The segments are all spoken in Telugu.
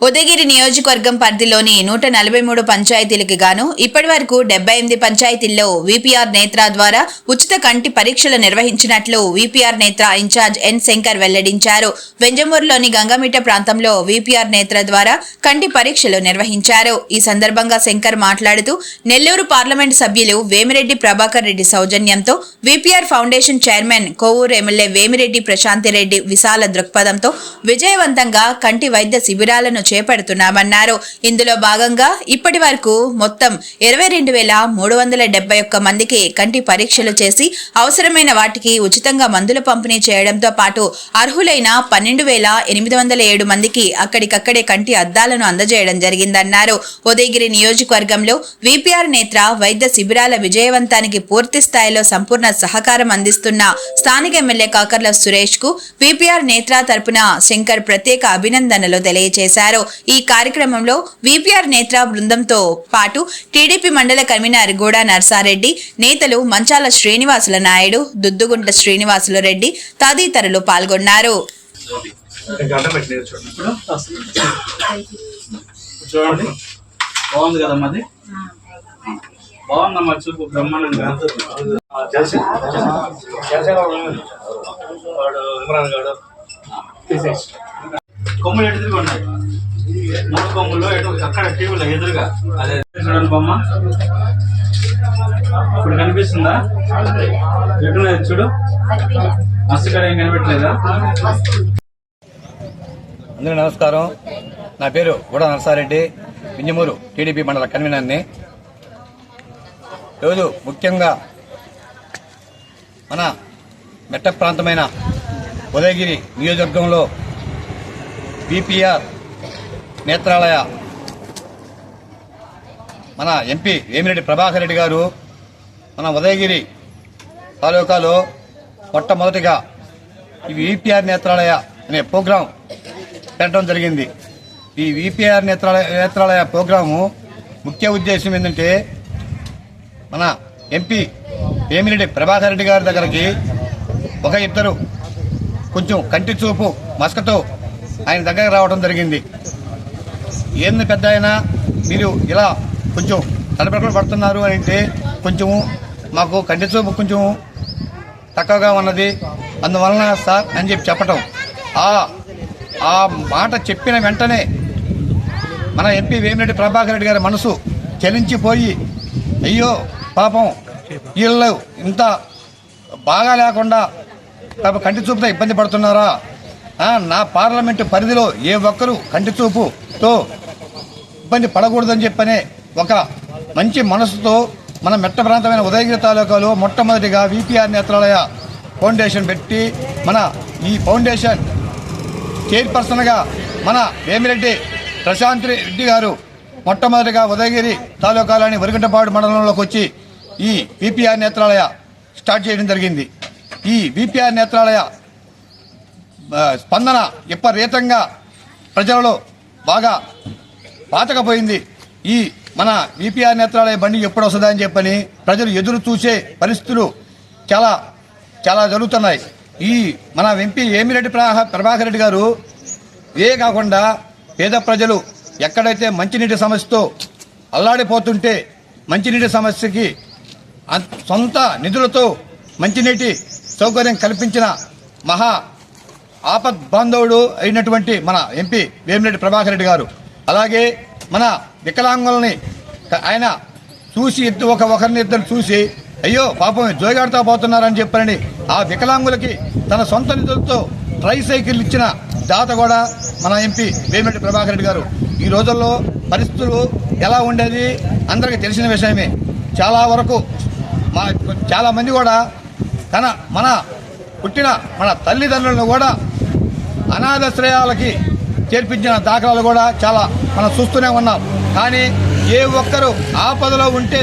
ఉదయగిరి నియోజకవర్గం పరిధిలోని నూట నలభై మూడు పంచాయతీలకు గాను ఇప్పటి వరకు డెబ్బై ఎనిమిది పంచాయతీల్లో విపిఆర్ నేత్ర ద్వారా ఉచిత కంటి పరీక్షలు నిర్వహించినట్లు విపిఆర్ నేత్ర ఇన్ఛార్జ్ ఎన్ శంకర్ వెల్లడించారు. వెంజమూరులోని గంగమిట్ట ప్రాంతంలో విపిఆర్ నేత్ర ద్వారా కంటి పరీక్షలు నిర్వహించారు. ఈ సందర్భంగా శంకర్ మాట్లాడుతూ నెల్లూరు పార్లమెంట్ సభ్యులు వేమిరెడ్డి ప్రభాకర్ రెడ్డి సౌజన్యంతో VPR foundation chairman Kovur MLA Vemireddy Prashanthireddy విశాల దృక్పథంతో విజయవంతంగా కంటి వైద్య శిబిరాలను చేపడుతున్నామన్నారు. ఇందులో భాగంగా ఇప్పటి వరకు మొత్తం ఇరవై రెండు వేల మూడు వందల డెబ్బై ఒక్క మందికి కంటి పరీక్షలు చేసి అవసరమైన వాటికి ఉచితంగా మందుల పంపిణీ చేయడంతో పాటు అర్హులైన పన్నెండు వేల ఎనిమిది వందల ఏడు మందికి అక్కడికక్కడే కంటి అద్దాలను అందజేయడం జరిగిందన్నారు. ఉదయగిరి నియోజకవర్గంలో విపిఆర్ నేత్ర వైద్య శిబిరాల విజయవంతానికి పూర్తి స్థాయిలో సంపూర్ణ సహకారం అందిస్తున్న స్థానిక ఎమ్మెల్యే కాకర్ల సురేష్కు విపిఆర్ నేత్ర తరపున శంకర్ ప్రత్యేక అభినందనలు తెలియజేశారు. ఈ కార్యక్రమంలో విపిఆర్ నేత్ర బృందంతో పాటు టీడీపీ మండల కన్వీనర్ గూడా నర్సారెడ్డి నేతలు మంచాల శ్రీనివాసుల నాయుడు దుద్దుగుంట శ్రీనివాసులు రెడ్డి తదితరులు పాల్గొన్నారు. చూడండి. బాగుంది కదా మాది బాగుందమ్మా చూపు బ్రహ్మాండంగా. వాడు ఇమ్రాన్ గాడు. కొమ్ములు ఎటు తిరిగి ఉన్నాయి? మూడు కొమ్ములు ఎటు అక్కడ టీవీలో ఎదురుగా అదే చూడండి బొమ్మ ఇప్పుడు కనిపిస్తుందా ఎటున్నది చూడు మస్తు ఇక్కడ ఏం కనిపెట్టలేదా అందరూ నమస్కారం. నా పేరు గూడ నరసారెడ్డి. వింజమూరు టీడీపీ మండల కన్వీనర్ని. రోజు ముఖ్యంగా మన మెట్ట ప్రాంతమైన ఉదయగిరి నియోజకవర్గంలో బీపీఆర్ నేత్రాలయ. మన ఎంపీ వేమిరెడ్డి ప్రభాకర్ రెడ్డి గారు మన ఉదయగిరి తాలూకాలో మొట్టమొదటిగా ఈ విపిఆర్ నేత్రాలయ అనే ప్రోగ్రాం పెట్టడం జరిగింది. ఈ విపిఆర్ నేత్రాలయ నేత్రాలయ ప్రోగ్రాము ముఖ్య ఉద్దేశం ఏంటంటే మన ఎంపీ వేమిరెడ్డి ప్రభాకర్ రెడ్డి గారి దగ్గరికి ఒక ఇద్దరు కొంచెం కంటి చూపు మసకతో ఆయన దగ్గరకు రావడం జరిగింది. ఏంది పెద్ద అయినా మీరు ఇలా కొంచెం తలపెట్టలు పడుతున్నారు అని అంటే కొంచెము మాకు కంటి చూపు కొంచెం తక్కువగా ఉన్నది. అందువలన సార్ అని చెప్పి చెప్పటం. ఆ మాట చెప్పిన వెంటనే మన ఎంపీ వేమిరెడ్డి ప్రభాకర్ రెడ్డి గారి మనసు చలించిపోయి అయ్యో పాపం వీళ్ళు ఇంత బాగా లేకుండా కంటి చూపుతో ఇబ్బంది పడుతున్నారా? నా పార్లమెంటు పరిధిలో ఏ ఒక్కరూ కంటి చూపుతో ఇబ్బంది పడకూడదని చెప్పనే ఒక మంచి మనసుతో మన మెట్ట ప్రాంతమైన ఉదయగిరి తాలూకాలో మొట్టమొదటిగా విపిఆర్ నేత్రాలయ ఫౌండేషన్ పెట్టి మన ఈ ఫౌండేషన్ చైర్పర్సన్గా మన వేమిరెడ్డి ప్రశాంత్ రెడ్డి గారు మొట్టమొదటిగా ఉదయగిరి తాలూకాలోని వరిగంటపాడు మండలంలోకి వచ్చి ఈ విపిఆర్ నేత్రాలయ స్టార్ట్ చేయడం జరిగింది. ఈ విపిఆర్ నేత్రాలయ స్పందన విపరీతంగా ప్రజలలో బాగా పాతకపోయింది. ఈ మన విపిఆర్ నేత్రాలయ బండి ఎప్పుడు వస్తుందని చెప్పని ప్రజలు ఎదురు చూసే పరిస్థితులు చాలా చాలా జరుగుతున్నాయి. ఈ మన ఎంపీ ఏమిరెడ్డి ప్రభా ప్రభాకర్ రెడ్డి గారు ఇదే కాకుండా పేద ప్రజలు ఎక్కడైతే మంచినీటి సమస్యతో అల్లాడిపోతుంటే మంచినీటి సమస్యకి సొంత నిధులతో మంచినీటి సౌకర్యం కల్పించిన మహా ఆపద్ బాంధవుడు అయినటువంటి మన ఎంపీ వేమిరెడ్డి ప్రభాకర్ రెడ్డి గారు. అలాగే మన వికలాంగులని ఆయన చూసి ఒక ఒకరిని ఇద్దరు చూసి అయ్యో పాపం జోగాడుతా పోతున్నారని చెప్పారని ఆ వికలాంగులకి తన సొంత నిధులతో ట్రై సైకిల్ ఇచ్చిన దాత కూడా మన ఎంపీ వేమిరెడ్డి ప్రభాకర్ రెడ్డి గారు. ఈ రోజుల్లో పరిస్థితులు ఎలా ఉండేది అందరికీ తెలిసిన విషయమే. చాలా వరకు మా చాలామంది కూడా తన మన పుట్టిన మన తల్లిదండ్రులను కూడా అనాథాశ్రయాలకి చేర్పించిన దాఖలాలు కూడా చాలా మనం చూస్తూనే ఉన్నాం. కానీ ఏ ఒక్కరు ఆపదలో ఉంటే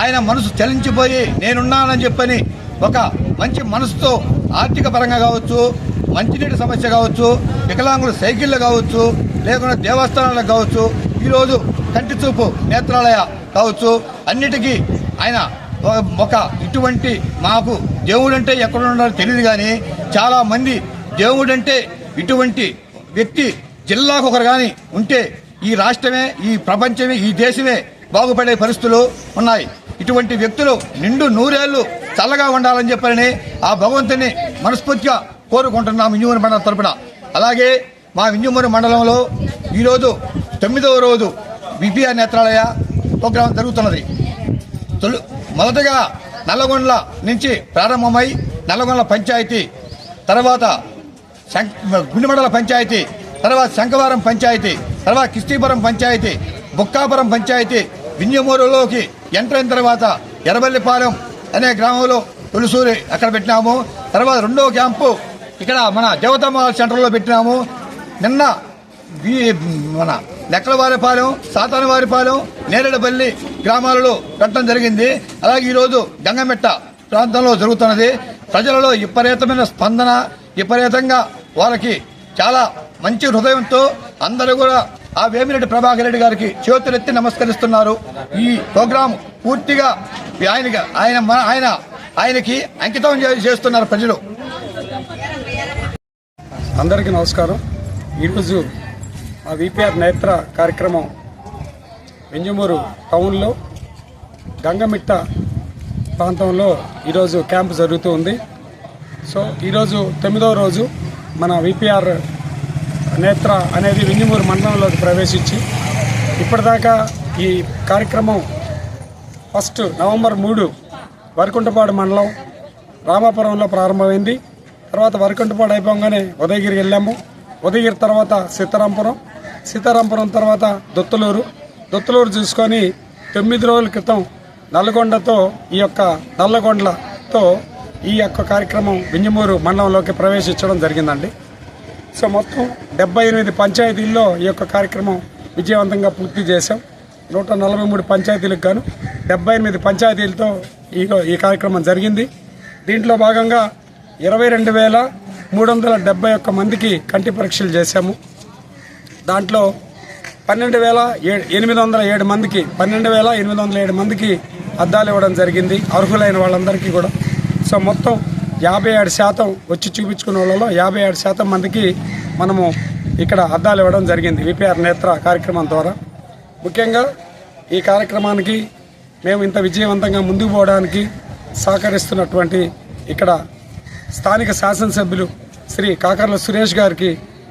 ఆయన మనసు చలించిపోయి నేనున్నానని చెప్పని ఒక మంచి మనసుతో ఆర్థిక పరంగా కావచ్చు మంచినీటి సమస్య కావచ్చు వికలాంగుల సైకిళ్ళు కావచ్చు లేకుండా దేవస్థానాలకు కావచ్చు ఈరోజు కంటి చూపు నేత్రాలయ కావచ్చు అన్నిటికీ ఆయన ఒక ఇటువంటి మాకు దేవుడంటే ఎక్కడ ఉండాలో తెలియదు కానీ చాలామంది దేవుడంటే ఇటువంటి వ్యక్తి జిల్లాకు ఒకరు కానీ ఉంటే ఈ రాష్ట్రమే ఈ ప్రపంచమే ఈ దేశమే బాగుపడే పరిస్థితులు ఉన్నాయి. ఇటువంటి వ్యక్తులు నిండు నూరేళ్ళు చల్లగా ఉండాలని చెప్పారని ఆ భగవంతుని మనస్ఫూర్తిగా కోరుకుంటున్నాం ఇంజుమూరి మండలం తరపున. అలాగే మా ఇంజుమూరి మండలంలో ఈరోజు తొమ్మిదవ రోజు విపిఆర్ నేత్రాలయ ప్రోగ్రాం జరుగుతున్నది. తొలి మొదటగా నల్లగొండల నుంచి ప్రారంభమై నల్లగొండల పంచాయతీ తర్వాత గుండిమండల పంచాయతీ తర్వాత శంఖవరం పంచాయతీ తర్వాత కిస్తీపురం పంచాయతీ బుక్కాపురం పంచాయతీ వింజమూరులోకి ఎంటర్ అయిన తర్వాత ఎర్రబల్లిపాలెం అనే గ్రామంలో తొలిసూరి అక్కడ పెట్టినాము. తర్వాత రెండో క్యాంపు ఇక్కడ మన దేవతమ్మ సెంటర్లో పెట్టినాము. నిన్న మన లెక్కలవారిపాలెం సాతానవారిపాలెం నేరేడుపల్లి గ్రామాలలో పెట్టడం జరిగింది. అలాగే ఈరోజు గంగమెట్ట ప్రాంతంలో జరుగుతున్నది. ప్రజలలో విపరీతమైన స్పందన విపరీతంగా వాళ్ళకి చాలా మంచి హృదయంతో అందరూ కూడా ఆ వేమిరెడ్డి ప్రభాకర్ రెడ్డి గారికి చేతులెత్తి నమస్కరిస్తున్నారు. ఈ ప్రోగ్రాం పూర్తిగా ఆయనకి ఆయన మన- ఆయన ఆయనకి అంకితం చేస్తున్నారు ప్రజలు. అందరికీ నమస్కారం. ఈరోజు మా విపిఆర్ నేత్ర కార్యక్రమం వెంజమూరు టౌన్లో గంగమిట్ట ప్రాంతంలో ఈరోజు క్యాంప్ జరుగుతూ ఉంది. సో ఈరోజు తొమ్మిదవ రోజు మన విపిఆర్ నేత్ర అనేది వింజమూరు మండలంలోకి ప్రవేశించి ఇప్పటిదాకా ఈ కార్యక్రమం ఫస్ట్ నవంబర్ మూడు వరికుంటపాడు మండలం రామాపురంలో ప్రారంభమైంది. తర్వాత వరకుంటపాడు అయిపోగానే ఉదయగిరి వెళ్ళాము. ఉదయగిరి తర్వాత సీతారాంపురం సీతారాంపురం తర్వాత దొత్తులూరు. దొత్తులూరు చూసుకొని తొమ్మిది రోజుల క్రితం నల్లగొండతో ఈ యొక్క నల్లగొండలతో ఈ యొక్క కార్యక్రమం వింజమూరు మండలంలోకి ప్రవేశించడం జరిగిందండి. సో మొత్తం డెబ్బై ఎనిమిది పంచాయతీల్లో ఈ యొక్క కార్యక్రమం విజయవంతంగా పూర్తి చేశాం. నూట నలభై మూడు పంచాయతీలకు గాను డెబ్బై ఎనిమిది పంచాయతీలతో ఈ ఈ కార్యక్రమం జరిగింది. దీంట్లో భాగంగా ఇరవై రెండు వేల మూడు వందల డెబ్బై ఒక్క మందికి కంటి పరీక్షలు చేశాము. దాంట్లో పన్నెండు వేల ఏ- ఎనిమిది వందల ఏడు మందికి పన్నెండు వేల ఎనిమిది వందల ఏడు మందికి అద్దాలు ఇవ్వడం జరిగింది. అర్హులైన వాళ్ళందరికీ కూడా సో మొత్తం యాభై ఏడు శాతం వచ్చి చూపించుకున్న వాళ్ళలో యాభై ఏడు శాతం మందికి మనము ఇక్కడ అద్దాలు ఇవ్వడం జరిగింది. విపిఆర్ నేత్ర కార్యక్రమం ద్వారా. ముఖ్యంగా ఈ కార్యక్రమానికి మేము ఇంత విజయవంతంగా ముందుకు పోవడానికి సహకరిస్తున్నటువంటి ఇక్కడ స్థానిక శాసనసభ్యులు శ్రీ కాకర్ల సురేష్ గారికి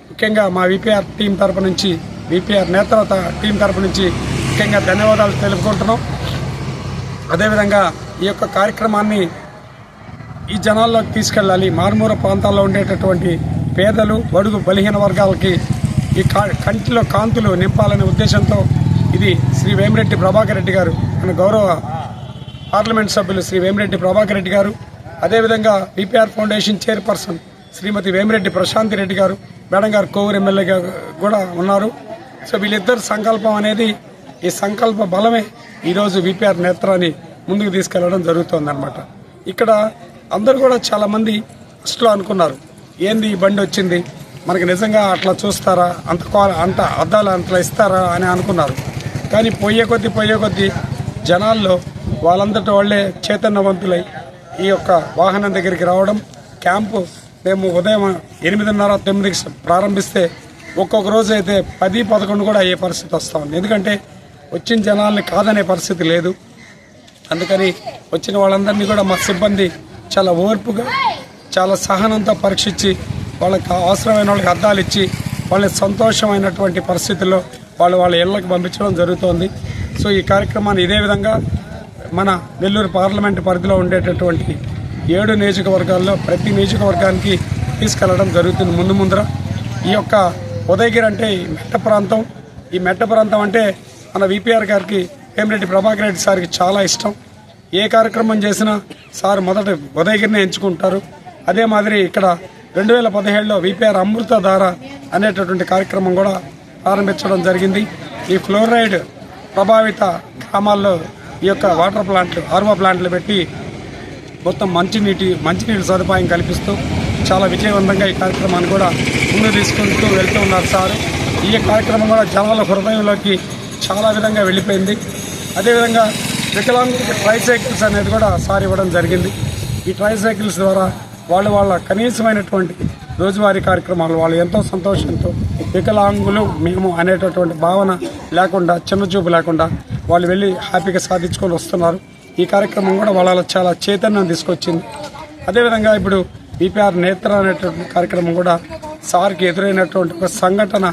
ముఖ్యంగా మా విపిఆర్ టీం తరపు నుంచి విపిఆర్ నేతల త- టీం తరపు నుంచి ముఖ్యంగా ధన్యవాదాలు తెలుపుకుంటున్నాం. అదేవిధంగా ఈ యొక్క కార్యక్రమాన్ని ఈ జనాల్లోకి తీసుకెళ్ళాలి. మారుమూర ప్రాంతాల్లో ఉండేటటువంటి పేదలు బడుగు బలహీన వర్గాలకి ఈ కా- కంటిలో కాంతులు నింపాలనే ఉద్దేశంతో ఇది శ్రీ వేమిరెడ్డి ప్రభాకర్ రెడ్డి గారు మన గౌరవ పార్లమెంట్ సభ్యులు శ్రీ వేమిరెడ్డి ప్రభాకర్ రెడ్డి గారు అదేవిధంగా BPR foundation chairperson Shrimati Vemireddy Prashanti Reddy గారు మేడం గారు కోవూరు ఎమ్మెల్యే గారు కూడా ఉన్నారు. సో వీళ్ళిద్దరు సంకల్పం అనేది ఈ సంకల్ప బలమే ఈరోజు విపిఆర్ నేత్రాన్ని ముందుకు తీసుకెళ్ళడం జరుగుతుందన్నమాట. ఇక్కడ అందరూ కూడా చాలామంది ఫస్ట్లో అనుకున్నారు ఏంది ఈ బండి వచ్చింది? మనకి నిజంగా అట్లా చూస్తారా? అంత అంత అద్దాలు అంతలా ఇస్తారా? అని అనుకున్నారు. కానీ పోయే కొద్దీ పోయే కొద్దీ జనాల్లో వాళ్ళంతటి వాళ్ళే చైతన్యవంతులై ఈ యొక్క వాహనం దగ్గరికి రావడం క్యాంపు మేము ఉదయం ఎనిమిదిన్నర తొమ్మిదికి ప్రారంభిస్తే ఒక్కొక్క రోజు అయితే పది పదకొండు కూడా అయ్యే పరిస్థితి వస్తూ ఉంది. ఎందుకంటే వచ్చిన జనాల్ని కాదనే పరిస్థితి లేదు. అందుకని వచ్చిన వాళ్ళందరినీ కూడా మా సిబ్బంది చాలా ఓర్పుగా చాలా సహనంతో పరీక్షించి వాళ్ళకి అవసరమైన వాళ్ళకి అద్దాలు ఇచ్చి వాళ్ళని సంతోషమైనటువంటి పరిస్థితుల్లో వాళ్ళు వాళ్ళ ఇళ్ళకు పంపించడం జరుగుతోంది. సో ఈ కార్యక్రమాన్ని ఇదే విధంగా మన నెల్లూరు పార్లమెంటు పరిధిలో ఉండేటటువంటి ఏడు నియోజకవర్గాల్లో ప్రతి నియోజకవర్గానికి తీసుకెళ్ళడం జరుగుతుంది ముందు ముందర. ఈ యొక్క ఉదయగిరి అంటే ఈ మెట్ట ప్రాంతం. ఈ మెట్ట ప్రాంతం అంటే మన విపిఆర్ గారికి వేమిరెడ్డి ప్రభాకర్ రెడ్డి సార్కి చాలా ఇష్టం. ఏ కార్యక్రమం చేసినా సార్ మొదట ఉదయగిరిని ఎంచుకుంటారు. అదే మాదిరి ఇక్కడ రెండు వేల పదిహేడులో విపిఆర్ అమృతధార అనేటటువంటి కార్యక్రమం కూడా ప్రారంభించడం జరిగింది. ఈ ఫ్లోరైడ్ ప్రభావిత గ్రామాల్లో ఈ యొక్క వాటర్ ప్లాంట్లు ఆర్వో ప్లాంట్లు పెట్టి మొత్తం మంచినీటి మంచినీటి సదుపాయం కల్పిస్తూ చాలా విజయవంతంగా ఈ కార్యక్రమాన్ని కూడా ముందు తీసుకుంటూ వెళ్తూ ఉన్నారు సార్. ఈ కార్యక్రమం కూడా జనాల హృదయంలోకి చాలా విధంగా వెళ్ళిపోయింది. అదేవిధంగా వికలాంగులకి ట్రైసైకిల్స్ అనేది కూడా సార్ ఇవ్వడం జరిగింది. ఈ ట్రైసైకిల్స్ ద్వారా వాళ్ళు వాళ్ళ కనీసమైనటువంటి రోజువారీ కార్యక్రమాలు వాళ్ళు ఎంతో సంతోషంతో వికలాంగులు మేము అనేటటువంటి భావన లేకుండా చిన్నచూపు లేకుండా వాళ్ళు వెళ్ళి హ్యాపీగా సాధించుకొని వస్తున్నారు. ఈ కార్యక్రమం కూడా వాళ్ళ చాలా చైతన్యం తీసుకొచ్చింది. అదేవిధంగా ఇప్పుడు బీపీఆర్ నేత్ర అనేటువంటి కార్యక్రమం కూడా సార్కి ఎదురైనటువంటి ఒక సంఘటన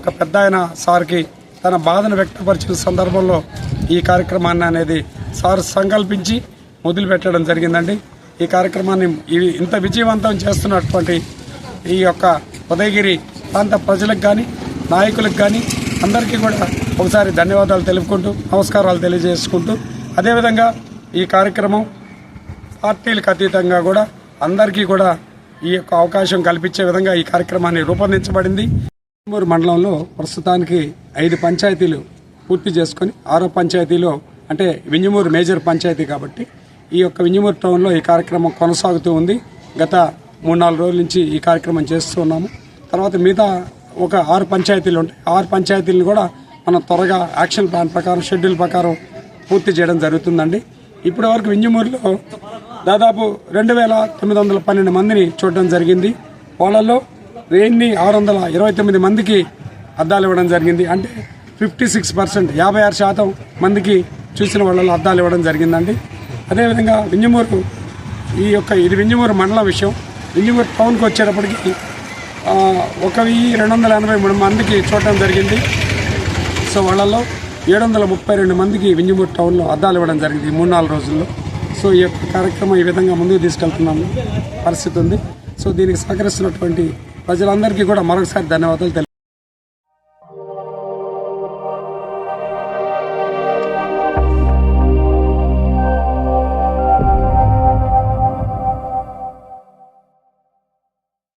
ఒక పెద్ద ఆయన సార్కి తన బాధను వ్యక్తపరిచిన సందర్భంలో ఈ కార్యక్రమాన్ని అనేది సార్ సంకల్పించి మొదలు పెట్టడం జరిగిందండి. ఈ కార్యక్రమాన్ని ఇవి ఇంత విజయవంతం చేస్తున్నటువంటి ఈ యొక్క ఉదయగిరి ప్రాంత ప్రజలకు కానీ నాయకులకు కానీ అందరికీ కూడా ఒకసారి ధన్యవాదాలు తెలుపుకుంటూ నమస్కారాలు తెలియజేసుకుంటూ అదేవిధంగా ఈ కార్యక్రమం పార్టీలకు అతీతంగా కూడా అందరికీ కూడా ఈ యొక్క అవకాశం కల్పించే విధంగా ఈ కార్యక్రమాన్ని రూపొందించబడింది. మండలంలో ప్రస్తుతానికి ఐదు పంచాయతీలు పూర్తి చేసుకొని ఆరో పంచాయతీలో అంటే వింజమూరు మేజర్ పంచాయతీ కాబట్టి ఈ యొక్క వింజమూరు టౌన్లో ఈ కార్యక్రమం కొనసాగుతూ ఉంది. గత మూడు నాలుగు రోజుల నుంచి ఈ కార్యక్రమం చేస్తూ ఉన్నాము. తర్వాత మిగతా ఒక ఆరు పంచాయతీలు ఉంటాయి ఆరు పంచాయతీలను కూడా మనం త్వరగా యాక్షన్ ప్లాన్ ప్రకారం షెడ్యూల్ ప్రకారం పూర్తి చేయడం జరుగుతుందండి. ఇప్పటి వరకు వింజమూరులో దాదాపు రెండు వేల తొమ్మిది వందల పన్నెండు మందిని చూడడం జరిగింది. వాళ్ళలో వెయ్యి ఆరు వందల ఇరవై తొమ్మిది మందికి అద్దాలు ఇవ్వడం జరిగింది. అంటే ఫిఫ్టీ సిక్స్ పర్సెంట్ యాభై ఆరు శాతం మందికి చూసిన వాళ్ళలో అద్దాలు ఇవ్వడం జరిగిందండి. అదేవిధంగా వింజమూరు ఈ యొక్క ఇది వింజమూరు మండల విషయం. వింజమూరు టౌన్కి వచ్చేటప్పటికి ఒక వెయ్యి రెండు వందల ఎనభై మూడు మందికి చూడటం జరిగింది. సో వాళ్ళలో ఏడు వందల ముప్పై రెండు మందికి వింజమూరు టౌన్లో అద్దాలు ఇవ్వడం జరిగింది ఈ మూడు నాలుగు రోజుల్లో. సో ఈ యొక్క కార్యక్రమం ఈ విధంగా ముందుకు తీసుకెళ్తున్నాము పరిస్థితి ఉంది. సో దీనికి సహకరిస్తున్నటువంటి ప్రజలందరికీ కూడా మరొకసారి ధన్యవాదాలు